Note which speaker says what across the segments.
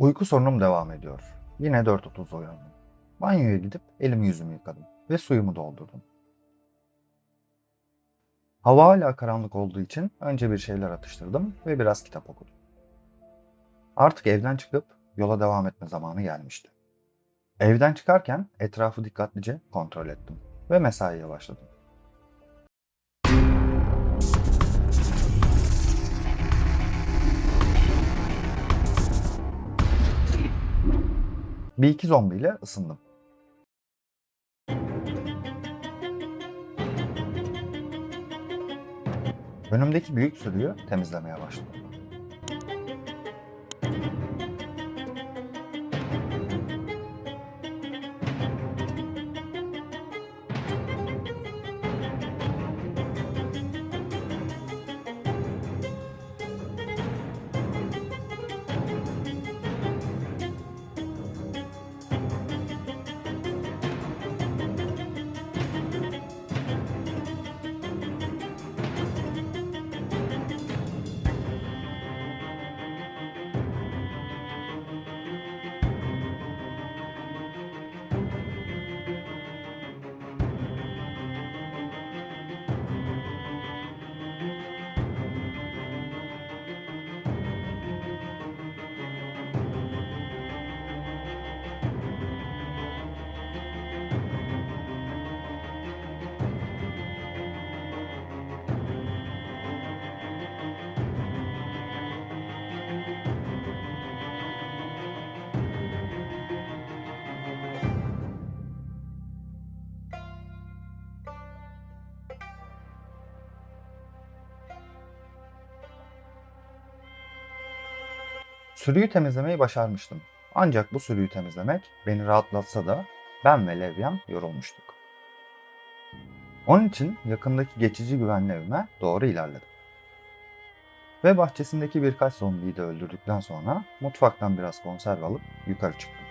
Speaker 1: Uyku sorunum devam ediyor. Yine 4.30'da uyandım. Banyoya gidip elimi yüzümü yıkadım ve suyumu doldurdum. Hava hala karanlık olduğu için önce bir şeyler atıştırdım ve biraz kitap okudum. Artık evden çıkıp yola devam etme zamanı gelmişti. Evden çıkarken etrafı dikkatlice kontrol ettim ve mesaiye başladım. Bir iki zombiyle ısındım. Önümdeki büyük sürüyü temizlemeye başladım. Sürüyü temizlemeyi başarmıştım. Ancak bu sürüyü temizlemek beni rahatlatsa da ben ve Levyam yorulmuştuk. Onun için yakındaki geçici güvenli evime doğru ilerledim. Ve bahçesindeki birkaç zombiyi de öldürdükten sonra mutfaktan biraz konserve alıp yukarı çıktım.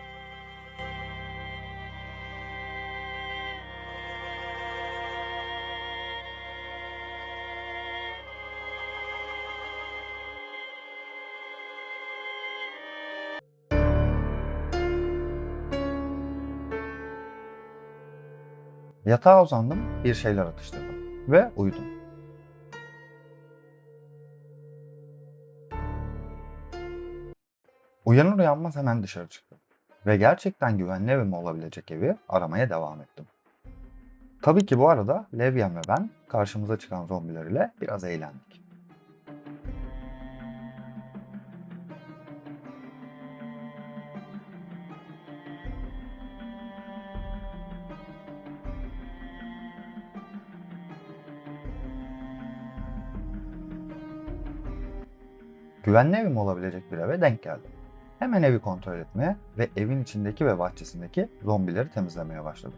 Speaker 1: Yatağa uzandım, bir şeyler atıştırdım ve uyudum. Uyanır uyanmaz hemen dışarı çıktım ve gerçekten güvenli evim olabilecek evi aramaya devam ettim. Tabii ki bu arada Levyen ve ben karşımıza çıkan zombiler ile biraz eğlendik. Güvenli evim olabilecek bir eve denk geldim. Hemen evi kontrol etmeye ve evin içindeki ve bahçesindeki zombileri temizlemeye başladım.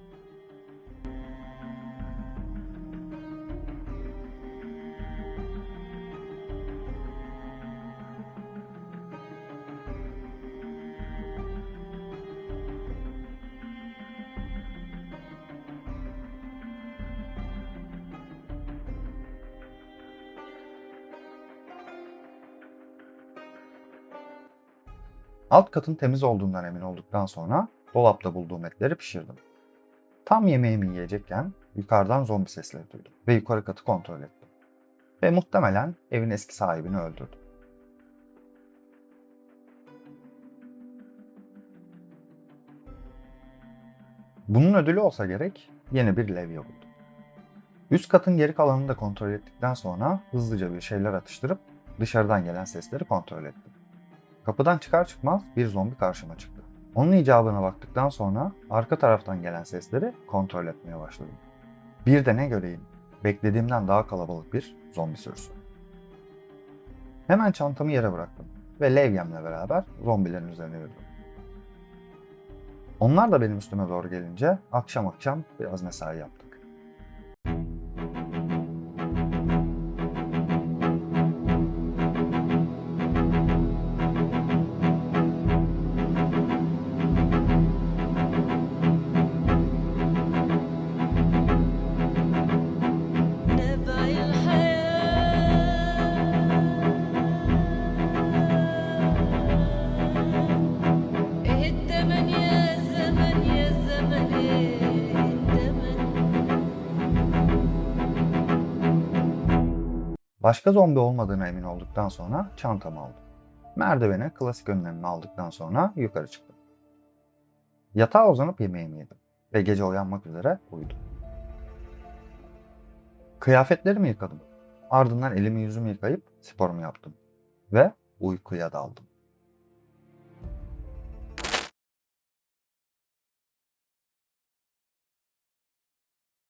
Speaker 1: Alt katın temiz olduğundan emin olduktan sonra dolapta bulduğum etleri pişirdim. Tam yemeğimi yiyecekken yukarıdan zombi sesleri duydum ve yukarı katı kontrol ettim. Ve muhtemelen evin eski sahibini öldürdüm. Bunun ödülü olsa gerek yeni bir levye buldum. Üst katın geri kalanını da kontrol ettikten sonra hızlıca bir şeyler atıştırıp dışarıdan gelen sesleri kontrol ettim. Kapıdan çıkar çıkmaz bir zombi karşıma çıktı. Onun icabına baktıktan sonra arka taraftan gelen sesleri kontrol etmeye başladım. Bir de ne göreyim, beklediğimden daha kalabalık bir zombi sürüsü. Hemen çantamı yere bıraktım ve levyemle beraber zombilerin üzerine yürüdüm. Onlar da benim üstüme doğru gelince akşam akşam biraz mesai yaptık. Başka zombi olmadığına emin olduktan sonra çantamı aldım. Merdivene klasik önlemimi aldıktan sonra yukarı çıktım. Yatağa uzanıp yemeğimi yedim ve gece uyanmak üzere uyudum. Kıyafetlerimi yıkadım. Ardından elimi yüzümü yıkayıp sporumu yaptım ve uykuya daldım.